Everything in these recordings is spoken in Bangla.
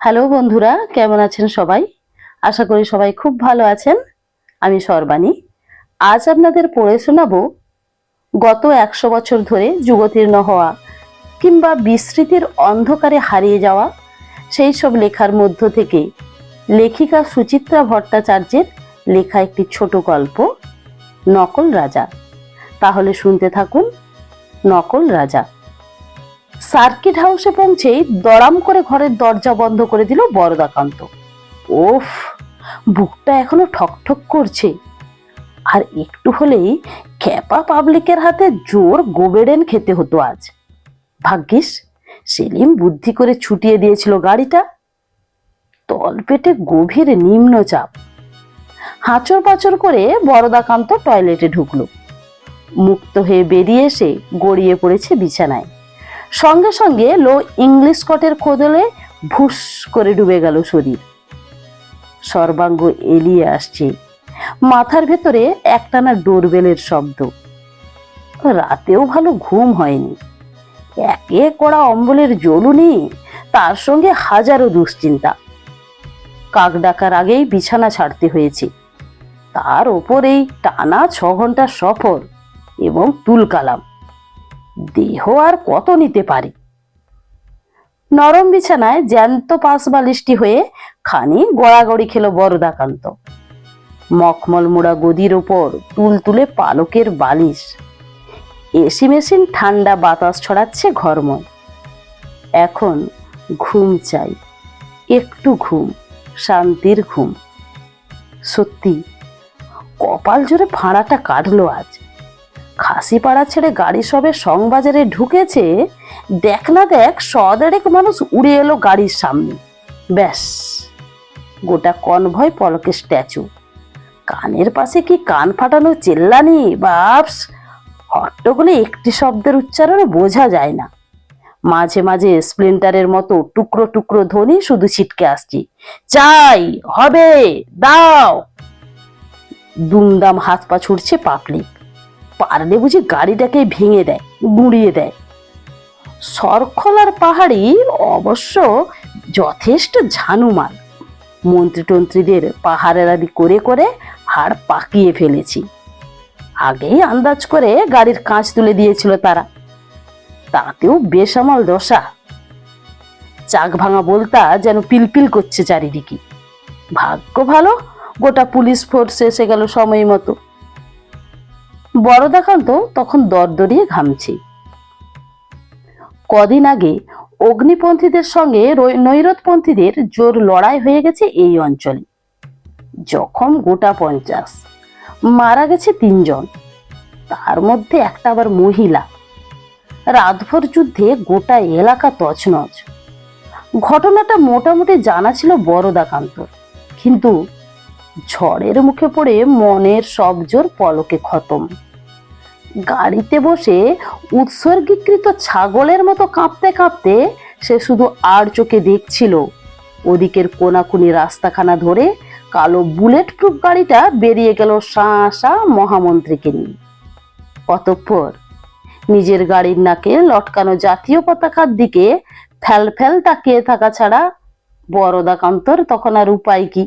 হ্যালো বন্ধুরা, কেমন আছেন সবাই? আশা করি সবাই খুব ভালো আছেন। আমি সর্বাণী। আজ আপনাদের পড়ে শোনাবো গত একশো বছর ধরে যুগতীর্ণ হওয়া কিংবা বিস্মৃতির অন্ধকারে হারিয়ে যাওয়া সেই সব লেখার মধ্য থেকে লেখিকা সুচিত্রা ভট্টাচার্যের লেখা একটি ছোট গল্প, নকল রাজা। তাহলে শুনতে থাকুন, নকল রাজা। সার্কিট হাউসে পৌঁছেই দড়াম করে ঘরের দরজা বন্ধ করে দিল বরদাকান্ত। ওফ বুকটা এখনও ঠকঠক করছে। আর একটু হলেই খ্যাপা পাবলিকের হাতে জোর গোবেডেন খেতে হতো আজ। ভাগ্যিস, সেলিম বুদ্ধি করে ছুটিয়ে দিয়েছিল গাড়িটা। তলপেটে গভীর নিম্নচাপ। হাঁচর পাচর করে বরদাকান্ত টয়লেটে ঢুকল। মুক্ত হয়ে বেরিয়ে এসে গড়িয়ে পড়েছে বিছানায়। সঙ্গে সঙ্গে লো ইংলিশ কটের কোদলে ভুস করে ডুবে গেল শরীর। সর্বাঙ্গ এলিয়ে আসছে। মাথার ভেতরে একটানা ডোরবেলের শব্দ। রাতেও ভালো ঘুম হয়নি। একে কড়া অম্বলের জ্বলুনি, তার সঙ্গে হাজারো দুশ্চিন্তা। কাক ডাকার আগেই বিছানা ছাড়তে হয়েছে। তার ওপরেই টানা ছ ঘণ্টা সফর এবং তুলকালাম। দেহ আর কত নিতে পারে? নরম বিছানায় জ্যান্ত পাশ বালিশটি হয়ে খানি গড়াগড়ি খেল বরদাকান্ত। মখমল মোড়া গদির ওপর তুল তুলে পালকের বালিশ। এসি মেশিন ঠান্ডা বাতাস ছড়াচ্ছে ঘরময়। এখন ঘুম চাই, একটু ঘুম, শান্তির ঘুম। সত্যি, কপাল জোরে ভাড়াটা কাটলো আজ। খাসিপাড়া ছেড়ে গাড়ি সবে সংবাজারে ঢুকেছে, দেখ না দেখ সদেড়েক মানুষ উড়ে এলো গাড়ির সামনে। ব্যাস, গোটা কনভয় পলকের স্ট্যাচু। কানের পাশে কি কান ফাটানো চেল্লানি? বাপস, হট্টগোলে একটি শব্দের উচ্চারণে বোঝা যায় না। মাঝে মাঝে স্প্লিন্টারের মতো টুকরো টুকরো ধ্বনি শুধু ছিটকে আসছি। চাই, হবে, দাও। দুমদাম হাত পা ছুটছে পাপলিক পারলে বুঝি গাড়িটাকে ভেঙে দেয়, গুঁড়িয়ে দেয়। সরখলার পাহাড়ি অবশ্য যথেষ্ট ঝানুমাল। মন্ত্রী টন্ত্রীদের পাহাড়েরাদি করে করে হাড় পাকিয়ে ফেলেছি। আগেই আন্দাজ করে গাড়ির কাঁচ তুলে দিয়েছিল তারা। তাতেও বেসামাল দশা। চাক ভাঙা বলতা যেন পিলপিল করছে চারিদিকে। ভাগ্য ভালো, গোটা পুলিশ ফোর্স এসে গেল সময় মতো। বড়দাকান্ত তখন দরদরিয়ে ঘামছে। কদিন আগে অগ্নিপন্থীদের সঙ্গে নৈরতপন্থীদের জোর লড়াই হয়ে গেছে এই অঞ্চলে। জখম গোটা পঞ্চাশ, মারা গেছে তিনজন, তার মধ্যে একটা আবার মহিলা। রাতভর যুদ্ধে গোটা এলাকা তছনছ। ঘটনাটা মোটামুটি জানা ছিল বড়দাকান্তর কিন্তু ঝড়ের মুখে পড়ে মনের সব জোর পলকে খতম। গাড়িতে বসে উৎসর্গীকৃত ছাগলের মতো কাঁপতে কাঁপতে সে শুধু আর চোখে দেখছিল। ওদিকের কোনাকুনি রাস্তাখানা ধরে কালো বুলেট প্রুফ গাড়িটা বেরিয়ে গেল শাঁ মহামন্ত্রীকে নিয়ে। অতঃপর নিজের গাড়ির নাকে লটকানো জাতীয় পতাকার দিকে ফ্যাল ফ্যাল তাকিয়ে থাকা ছাড়া বরদাকান্তর তখন আর উপায় কি?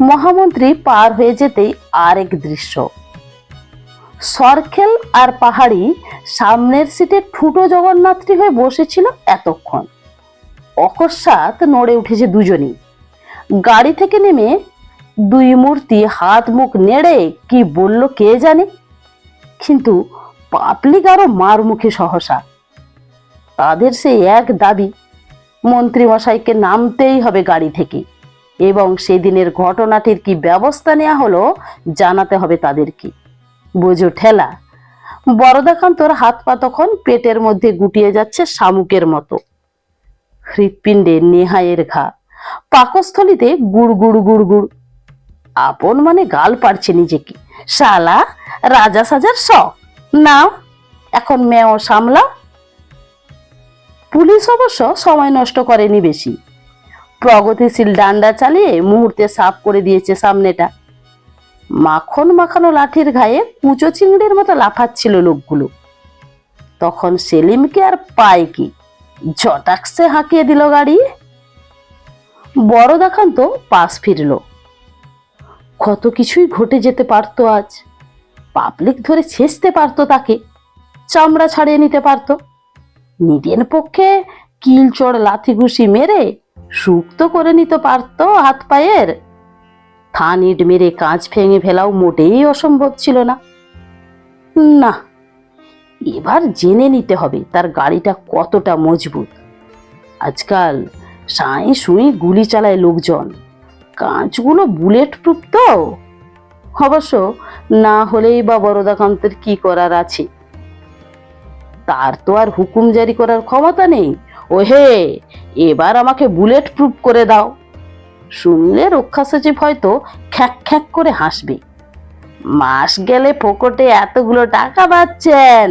মহামন্ত্রী পার হয়ে যেতেই আরেক দৃশ্য। সরখেল আর পাহাড়ি সামনের সিটে ঠুটো জগন্নাথটি হয়ে বসেছিল এতক্ষণ। অকস্মাৎ নড়ে উঠেছে দুজনেই। গাড়ি থেকে নেমে দুই মূর্তি হাত মুখ নেড়ে কি বলল কে জানে? কিন্তু পাবলিক মার মুখে সহসা। তাদের সেই এক দাবি, মন্ত্রীমশাইকে নামতেই হবে গাড়ি থেকে। এবং সেদিনের ঘটনাটির কি ব্যবস্থা নেওয়া হলো জানাতে হবে তাদেরকে। বোঝো ঠেলা বরদাকান্তর হাত পা তখন পেটের মধ্যে গুটিয়ে যাচ্ছে শামুকের মতো। হৃৎপিণ্ডে নেহায়ের ঘা, পাকস্থলিতে গুড় গুড় গুড় গুড়। আপন মানে গাল পারছে নিজেকে। শালা, রাজা সাজার শখ। নাও, এখন মেও সামলাও। পুলিশ অবশ্য সময় নষ্ট করেনি বেশি। প্রগতিশীল ডান্ডা চালিয়ে মুহূর্তে সাফ করে দিয়েছে সামনেটা। মাখন মাখানো লাঠির গায়ে কুচো চিংড়ির মতো লাফাচ্ছিল লোকগুলো। তখন সেলিমকে আর পায় কি জটাক্সে হাঁকিয়ে দিল গাড়ি। বড় দেখান তো পাশ ফিরল। কত কিছুই ঘটে যেতে পারতো আজ। পাবলিক ধরে ছেঁচতে পারতো তাকে, চামড়া ছাড়িয়ে নিতে পারতো। নিজের পক্ষে কিলচড় লাথি ঘুষি মেরে সুক্ত করে নিতে পারতো হাত পায়ের? থান ইট মেরে কাঁচ ভেঙে ফেলাও মোটেই অসম্ভব ছিল না। না, এবার জেনে নিতে হবে তার গাড়িটা কতটা মজবুত। আজকাল সাঁই সুই গুলি চালায় লোকজন। কাঁচগুলো বুলেট প্রুফ তো? অবশ্য না হলেই বা বরদাকান্তের কি করার আছে? তার তো আর হুকুম জারি করার ক্ষমতা নেই। ও হে এবার আমাকে বুলেট প্রুফ করে দাও। শুনলে রক্ষা সচিব হয়তো খ্যাক খ্যাক করে হাসবে। মাস গেলে পকেটে এতগুলো টাকা পাচ্ছেন,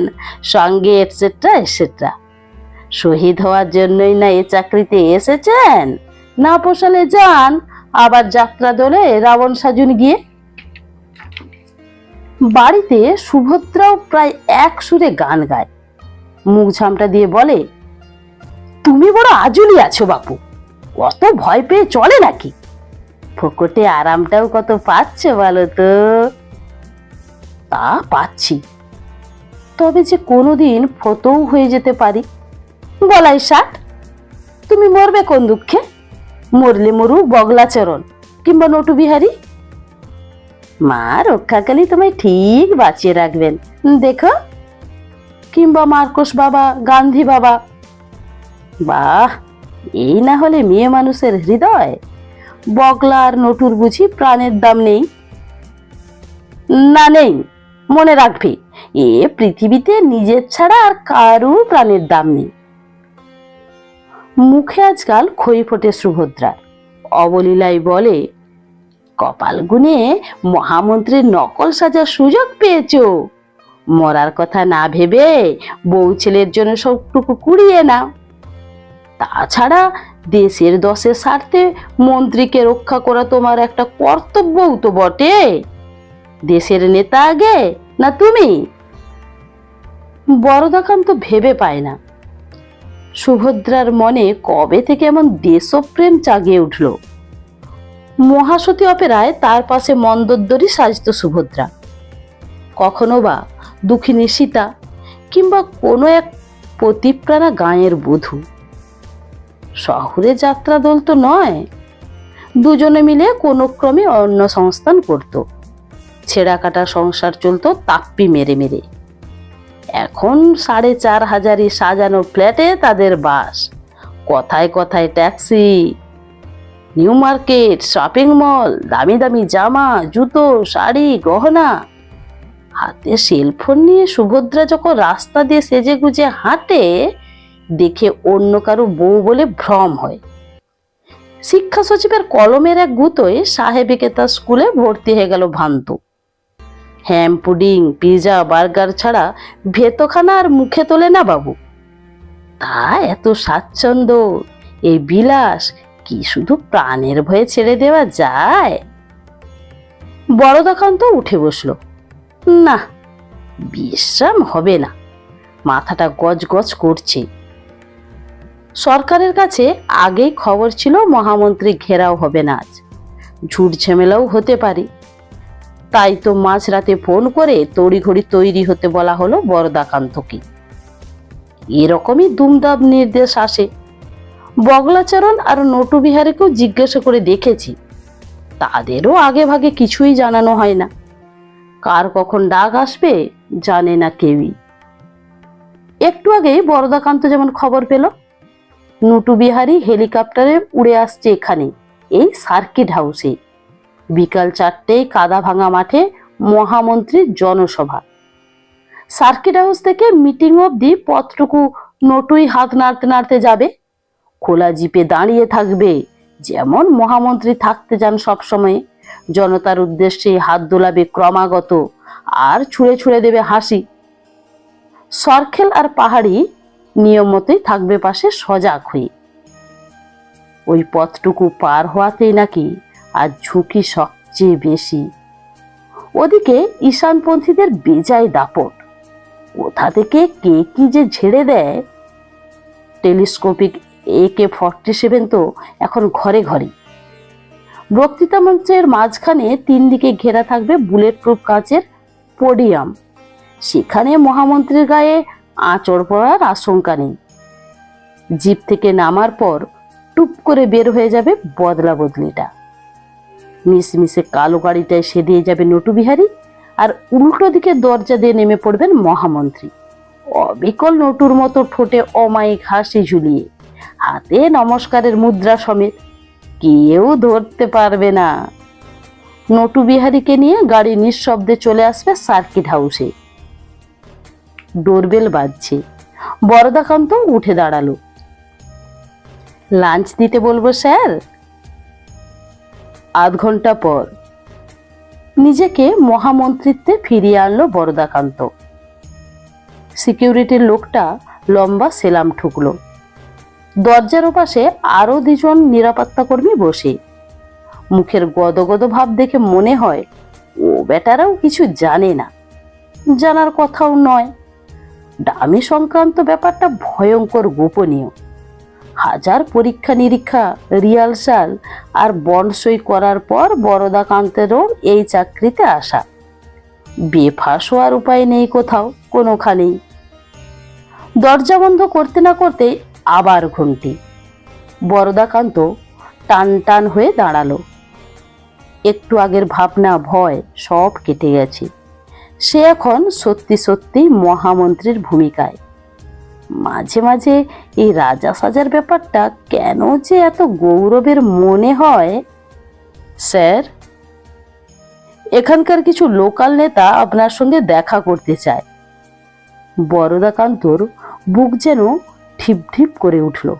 সঙ্গে এটসেট্রা এটসেট্রা শহীদ হওয়ার জন্যই না এ চাকরিতে এসেছেন? না পোষালে যান, আবার যাত্রা দলে রাবণ সাজুন গিয়ে। বাড়িতে সুভদ্রাও প্রায় এক সুরে গান গায়। মুখ ঝামটা দিয়ে বলে তুমি বড় আজুলি আছো, বাপু। অত ভয় পেয়ে চলে নাকি? ফোকটে আরামটাও কত পাচ্ছ বলো তো? তা পাচ্ছি। তবে যে কোনোদিন ফতও হয়ে যেতে পারি। গলায় ষাট তুমি মরবে কোন দুঃখে? মরলে মরু বগলাচরণ কিংবা নটু বিহারী মা রক্ষাকালী তোমায় ঠিক বাঁচিয়ে রাখবেন। দেখো। কিংবা মার্কস বাবা, গান্ধী বাবা বাহ, এই না হলে মেয়ে মানুষের হৃদয়। বগলা আর নটুর বুঝি প্রাণের দাম নেই। না নেই, মনে রাখবে, এ পৃথিবীতে নিজের ছাড়া আর কারু প্রাণের দাম নেই। মুখে আজকাল খই ফোটে সুভদ্রার। অবলীলায় বলে, কপাল গুনে মহামন্ত্রীর নকল সাজার সুযোগ পেয়েছ। মরার কথা না ভেবে বউ ছেলের জন্য সবটুকু কুড়িয়ে নাও। তাছাড়া দেশের দশের স্বার্থে মন্ত্রীকে রক্ষা করা তোমার একটা কর্তব্যও তো বটে। দেশের নেতা আগে না তুমি? বড়দাকান্ত ভেবে পায় না। সুভদ্রার মনে কবে থেকে এমন দেশপ্রেম জাগিয়ে উঠল। মহাসতী অপেরায় তার পাশে মন্দোদ্দরী সাজিত সুভদ্রা। কখনো বা দুঃখিনী সীতা কিংবা কোনো এক পতিপ্রাণা গাঁয়ের বধূ। শহরে যাত্রা দল তো নয়। দুজনে মিলে কোনো ক্রমে অন্য সংস্থান করত। ছেঁড়া কাটা সংসার চলতো তাপ্পি মেরে মেরে। এখন সাড়ে চার হাজারি সাজানো ফ্ল্যাটে তাদের বাস। কথায় কথায় taxi, New Market, shopping mall, দামি দামি জামা, জুতো, শাড়ি, গহনা। হাতে সেলফোন নিয়ে সুভদ্রা যখন রাস্তা দিয়ে সেজে গুজে হাঁটে দেখে অন্য কারও বউ বলে ভ্রম হয়। শিক্ষা সচিবের কলমের এক গুতোয় সাহেবিকে তার স্কুলে ভর্তি হয়ে গেল ভ্রান্ত। হ্যাম পুডিং পিৎজা বার্গার ছাড়া ভেতখানা আর মুখে তোলে না বাবু। তা এত স্বাচ্ছন্দ্য এই বিলাস, কি শুধু প্রাণের ভয়ে ছেড়ে দেওয়া যায়? বড়দাকান্ত উঠে বসল। না, বিশ্রাম হবে না। মাথাটা গজ গজ করছে। সরকারের কাছে আগেই খবর ছিল, মহামন্ত্রী ঘেরাও হবে না আজ। ঝুট ঝামেলাও হতে পারে। তাই তো মাঝরাতে ফোন করে তড়িঘড়ি তৈরি হতে বলা হলো বরদাকান্তকে। এরকমই দুমদাম নির্দেশ আসে। বগলাচরণ আর নটু বিহারীকেও জিজ্ঞাসা করে দেখেছি। তাদেরও আগে ভাগে কিছুই জানানো হয় না। কার কখন ডাক আসবে, জানে না কেউই। একটু আগে বরদাকান্ত যেমন খবর পেল নুটু বিহারি হেলিকপ্টারে উড়ে আসছে এখানে, এই সার্কিট হাউসে। বিকাল চারটেয় কাদা ভাঙা মাঠে মহামন্ত্রীর জনসভা। সার্কিট হাউস থেকে মিটিং অবধি পথটুকু নটুই হাত নাড়তে নাড়তে যাবে। খোলা জিপে দাঁড়িয়ে থাকবে, যেমন মহামন্ত্রী থাকতে যান সবসময়। জনতার উদ্দেশ্যে হাত দোলাবে ক্রমাগত, আর ছুঁড়ে ছুঁড়ে দেবে হাসি। সরখেল আর পাহাড়ি নিয়ম মতোই থাকবে পাশে সজাগ হয়ে ওই পথটুকু পার হওয়াতেই নাকি আর ঝুঁকি সবচেয়ে বেশি। ওদিকে ঈশানপন্থীদের বেজায় দাপট। কোথা থেকে কে কি যে ঝেড়ে দেয়? Telescopic A K forty seven তো এখন ঘরে ঘরে বক্তৃতা মঞ্চের মাঝখানে তিন দিকে ঘেরা থাকবে বুলেট প্রুফ কাচের পোডিয়াম। সেখানে মহামন্ত্রীর গায়ে আঁচড় পড়ার আশঙ্কা নেই। জিপ থেকে নামার পর টুপ করে বের হয়ে যাবে বদলা বদলিটা। মিশমিশে কালো গাড়িটায় সে দিয়ে যাবে নটু বিহারী আর উল্টো দিকে দরজা দিয়ে নেমে পড়বেন মহামন্ত্রী। অবিকল নটুর মতো ঠোঁটে অমায়িক হাসি ঝুলিয়ে, হাতে নমস্কারের মুদ্রা সমেত কেউ ধরতে পারবে না। নটু বিহারীকে নিয়ে গাড়ি নিঃশব্দে চলে আসবে সার্কিট হাউসে। ডোরবেল বাজছে। বরদাকান্ত উঠে দাঁড়াল। লাঞ্চ দিতে বলব, স্যার? আধ ঘণ্টা পর। নিজেকে মহামন্ত্রিত্বে ফিরিয়ে আনলো বরদাকান্ত সিকিউরিটির লোকটা লম্বা সেলাম ঠুকলো। দরজার ওপাশে আরও দুজন নিরাপত্তা কর্মী বসে। মুখের গদগদ ভাব দেখে মনে হয়, ও বেটারাও কিছু জানে না। জানার কথাও নয়। ডামি সংক্রান্ত ব্যাপারটা ভয়ঙ্কর গোপনীয়। হাজার পরীক্ষা নিরীক্ষা রিহার্সাল আর বন্ড সই করার পর বরদাকান্তেরও এই চাকরিতে আসা। বেফাস হওয়ার উপায় নেই কোথাও, কোনোখানেই। দরজা বন্ধ করতে না করতে আবার ঘন্টি বরদাকান্ত টান টান হয়ে দাঁড়াল। একটু আগের ভাবনা, ভয় সব কেটে গেছে। সে এখন সত্যি সত্যি মহামন্ত্রীর ভূমিকায়। মাঝে মাঝে এই রাজা সাজার ব্যাপারটা কেন যে এত গৌরবের মনে হয়? স্যার, এখানকার কিছু লোকাল নেতা আপনার সঙ্গে দেখা করতে চায়। বরদাকান্তর বুক যেন ঠিপ ঠিপ করে উঠল।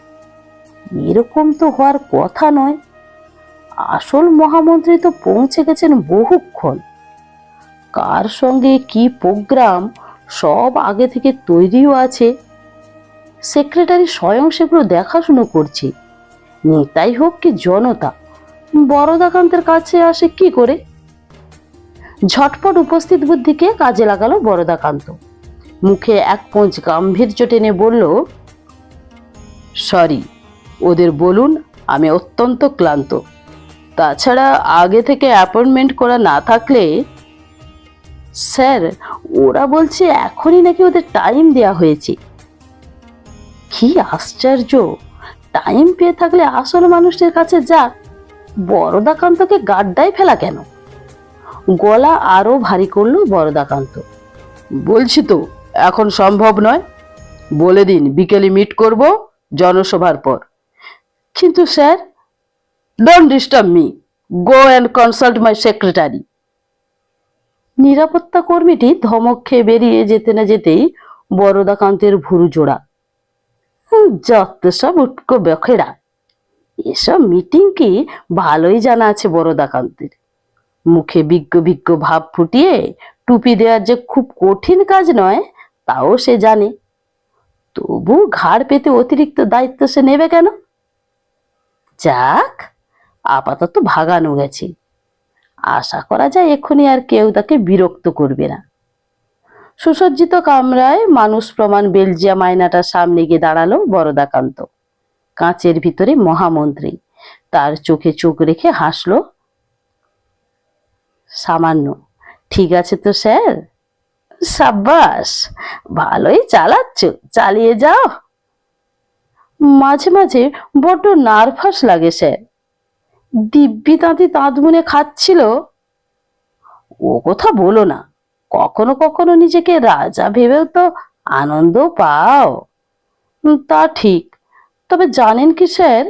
এরকম তো হওয়ার কথা নয়। আসল মহামন্ত্রী তো পৌঁছে গেছেন বহুক্ষণ। কার সঙ্গে কি প্রোগ্রাম, সব আগে থেকে তৈরিও আছে। সেক্রেটারি স্বয়ং সেগুলো দেখাশুনো করছে। নেতাই হোক কি জনতা, বরদাকান্তের কাছে আসে কি করে? ঝটপট উপস্থিত বুদ্ধিকে কাজে লাগালো বরদাকান্ত। মুখে এক পোঁচ গাম্ভীর্য টেনে বলল, সরি, ওদের বলুন, আমি অত্যন্ত ক্লান্ত। তাছাড়া আগে থেকে অ্যাপয়েন্টমেন্ট করা না থাকলে স্যার, ওরা বলছে এখনই নাকি ওদের টাইম দেয়া হয়েছে। কি আশ্চর্য! টাইম পেয়ে থাকলে আসল মানুষের কাছে যা বরদাকান্তকে গাড্ডায় ফেলা কেন? গলা আরও ভারী করল বরদাকান্ত বলছি তো, এখন সম্ভব নয়? বলে দিন, বিকেলে মিট করব জনসভার পর। কিন্তু sir don't disturb me go and consult my secretary নিরাপত্তা কর্মীটি ধমক খেয়ে বেরিয়ে যেতে না যেতেই বরদাকান্তের ভুরু জোড়া। যত সব উটকো বখেরা। এসব মিটিং কি ভালোই জানা আছে বরদাকান্তের মুখে বিজ্ঞ বিজ্ঞ ভাব ফুটিয়ে টুপি দেওয়ার যে খুব কঠিন কাজ নয়, তাও সে জানে। তবু ঘাড় পেতে অতিরিক্ত দায়িত্ব সে নেবে কেন? যাক, আপাতত ভাগানো গেছে। আশা করা যায় এক্ষুনি আর কেউ তাকে বিরক্ত করবে না। সুসজ্জিত কামরায় মানুষ প্রমাণ বেলজিয়াম আয়নাটার সামনে গিয়ে দাঁড়াল বরদাকান্ত। কাঁচের ভিতরে মহামন্ত্রী। তার চোখে চোখ রেখে হাসলো। সামান্য। ঠিক আছে তো স্যার? সাব্বাস, ভালোই চালাচ্ছ, চালিয়ে যাও। মাঝে মাঝে বড্ড নার্ভাস লাগে স্যার। দিব্যি তাঁতি তাঁত বুনে খাচ্ছিল। ও কথা বলো না, কখনো কখনো নিজেকে রাজা ভেবেও তো আনন্দ পাও। তা ঠিক, তবে জানেন কি স্যার?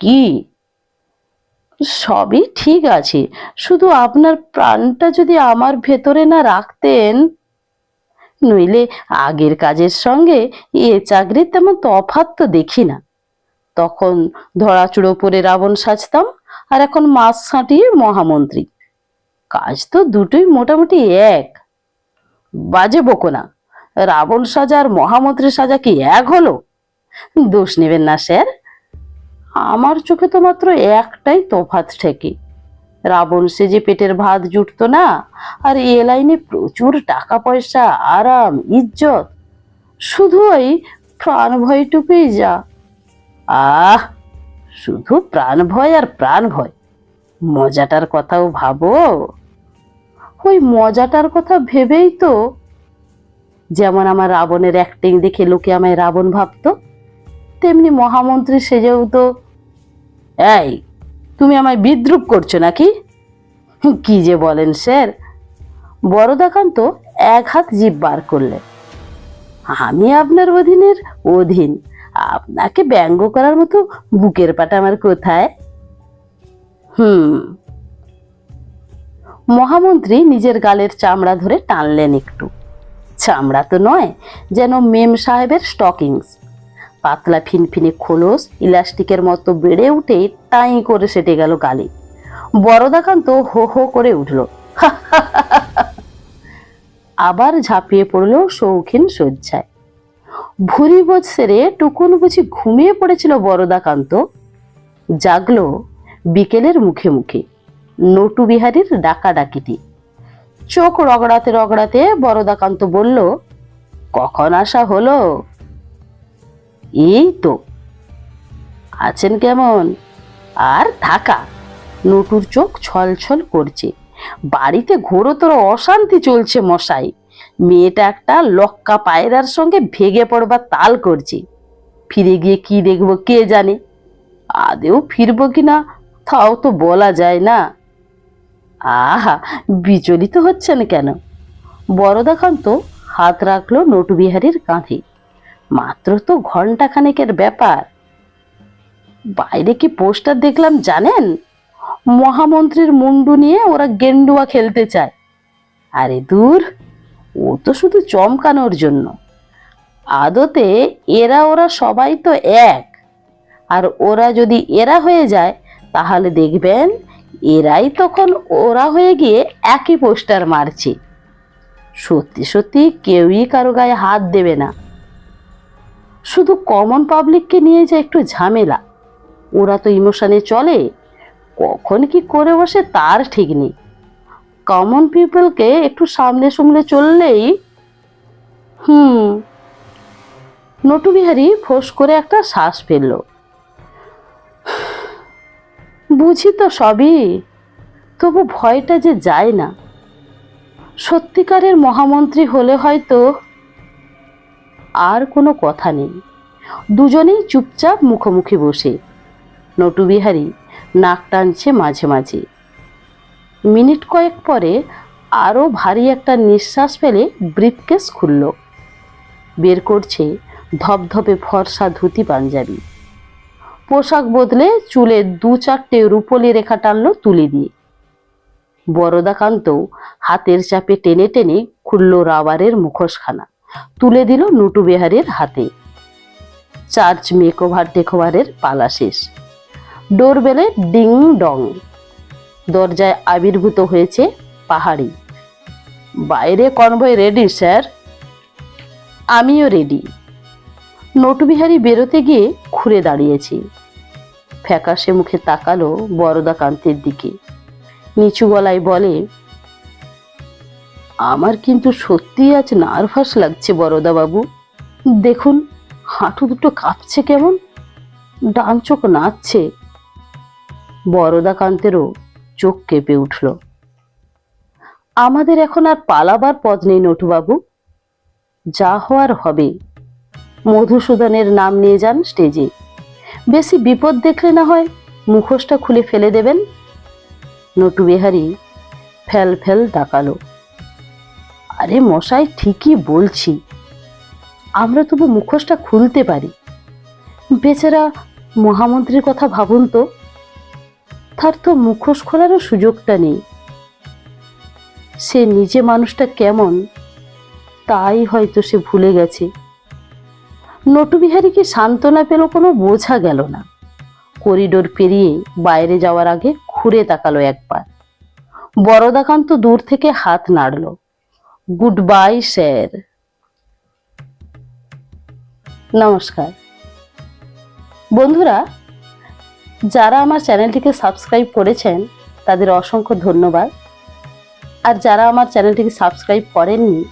কি? সবই ঠিক আছে, শুধু আপনার প্রাণটা যদি আমার ভেতরে না রাখতেন, নইলে আগের কাজের সঙ্গে এ চাকরির তেমন তফাৎ তো দেখি না। তখন ধরাচুড়ো পরে রাবণ সাজতাম, আর এখন মাছ ছাঁটিয়ে মহামন্ত্রী। কাজ তো দুটোই মোটামুটি এক। বাজে বকো না। রাবণ সাজা আর মহামন্ত্রী সাজা কি এক হলো? দোষ নেবেন না, স্যার। আমার চোখে তো মাত্র একটাই তফাৎ ঠেকে। রাবণ সেজে পেটের ভাত জুটতো না, আর এ লাইনে প্রচুর টাকা পয়সা আরাম, ইজ্জত, শুধু ওই প্রাণ ভয়টুকুই যা। আহ, শুধু প্রাণ ভয় আর প্রাণ ভয়। মজাটার কথাও ভাবো। ওই মজাটার কথা ভেবেই তো যেমন আমার রাবণের অ্যাক্টিং দেখে লোকে আমায় রাবণ ভাবতো, তেমনি মহামন্ত্রী সেজেও তো। এই, তুমি আমায় বিদ্রুপ করছ নাকি? কি যে বলেন স্যার। বড়দাকান্ত এক হাত জিভ বার করলেন। আমি আপনার অধীনের অধীন। আপনাকে ব্যঙ্গ করার মতো বুকের পাটা আমার কোথায়? হুম। মহামন্ত্রী নিজের গালের চামড়া ধরে টানলেন একটু। চামড়া তো নয়, যেন মেম সাহেবের স্টকিংস পাতলা ফিনফিনে খোলস, ইলাস্টিকের মতো বেড়ে উঠে টাই করে সেটে গেল গালে। বড়দাকান্ত হো হো করে উঠল। আবার ঝাঁপিয়ে পড়ল শৌখিন শয্যায়। ভুরি বোঝ সেরে টুকুন বুঝি ঘুমিয়ে পড়েছিল বরদাকান্ত। জাগলো বিকেলের মুখে মুখে, নটু বিহারীর ডাকাডাকিতে চোখ রগড়াতে রগড়াতে বরদাকান্ত বলল, কখন আসা হলো? এই তো। আছেন কেমন? আর থাকা। নটুর চোখ ছলছল করছে। বাড়িতে ঘোরতর অশান্তি চলছে মশাই। মেয়েটা একটা লক্কা পায়রার সঙ্গে ভেগে পড়বার তাল করছে। ফিরে গিয়ে কি দেখব কে জানে? আদেও ফিরবো কিনা তাও তো বলা যায় না। আহা, বিচলিত হচ্ছেন কেন? বরদাকান্ত হাত রাখল নটুবিহারীর কাঁধে। মাত্র তো ঘণ্টা খানেকের ব্যাপার। বাইরে কি পোস্টার দেখলাম জানেন? মহামন্ত্রীর মুন্ডু নিয়ে ওরা গেন্ডুয়া খেলতে চায়। আরে দূর ও তো শুধু চমকানোর জন্য। আদতে এরা ওরা সবাই তো এক। আর ওরা যদি এরা হয়ে যায়, তাহলে দেখবেন এরাই তখন ওরা হয়ে গিয়ে একই পোস্টার মারছে। সত্যি সত্যি কেউই কারও গায়ে হাত দেবে না। শুধু কমন পাবলিককে নিয়ে যে একটু ঝামেলা। ওরা তো ইমোশনে চলে, কখন কি করে বসে তার ঠিক নেই। কমন পিপলকে একটু সামনে সামনে চললেই, হুম নটুবিহারী ফোঁস করে একটা শ্বাস ফেলল। বুঝি তো সবই, তবু ভয়টা যে যায় না। সত্যিকারের মহামন্ত্রী হলে হয়তো আর কোনো কথা নেই। দুজনেই চুপচাপ মুখোমুখি বসে। নটুবিহারী নাক টানছে মাঝে মাঝে। মিনিট কয়েক পরে আরও ভারী একটা নিঃশ্বাস ফেলে ব্রিফকেস খুলল। বের করছে ধপধপে ফর্সা ধুতি পাঞ্জাবি। পোশাক বদলে চুলে দু চারটে রূপলি রেখা টানল তুলে দিয়ে। বরদাকান্ত হাতের চাপে টেনে টেনে খুলল রাবারের মুখোশখানা। তুলে দিল নুটু বেহারের হাতে। চার্চ মেকওভার টেকওভারের পালা শেষ। ডোরবেলে ডিং ডং। দরজায় আবির্ভূত হয়েছে পাহাড়ি। বাইরে কনভয় রেডি, স্যার। আমিও রেডি। নটুবিহারী বেরোতে গিয়ে ঘুরে দাঁড়িয়েছি। ফ্যাকাশে মুখে তাকালো বরদাকান্তের দিকে। নিচু গলায় বলে, আমার কিন্তু সত্যিই আজ নার্ভাস লাগছে বরদা বাবু দেখুন, হাঁটু দুটো কাঁপছে কেমন। ডান চোখ নাচছে। বরদাকান্তেরও চোখ কেঁপে উঠল। আমাদের এখন আর পালাবার পথ নেই নটুবাবু। যা হওয়ার হবে। মধুসূদনের নাম নিয়ে যান স্টেজে। বেশি বিপদ দেখলে না হয় মুখোশটা খুলে ফেলে দেবেন। নটু বিহারি ফেল ফেল ডাকালো আরে মশাই, ঠিকই বলছি। আমরা তবু মুখোশটা খুলতে পারি। বেচারা মহামন্ত্রীর কথা ভাবুন তো। তো মুখোশ খোলারও সুযোগটা নেই। সে নিজে মানুষটা কেমন, তাই হয়তো সে ভুলে গেছে। নটুবিহারীকে সান্ত্বনা পেল কোনো বোঝা গেল না। করিডোর পেরিয়ে বাইরে যাওয়ার আগে ঘুরে তাকালো একবার। বরদাকান্ত দূর থেকে হাত নাড়ল, গুড বাই, স্যার। নমস্কার। বন্ধুরা যারা আমার চ্যানেলটিকে সাবস্ক্রাইব করেছেন, তাদের অসংখ্য ধন্যবাদ। আর যারা আমার চ্যানেলটিকে সাবস্ক্রাইব করেননি,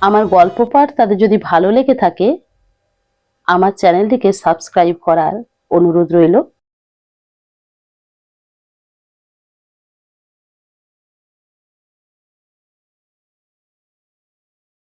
আমার গল্প পাঠ তাদের যদি ভালো লেগে থাকে, আমার চ্যানেলটিকে সাবস্ক্রাইব করার অনুরোধ রইল।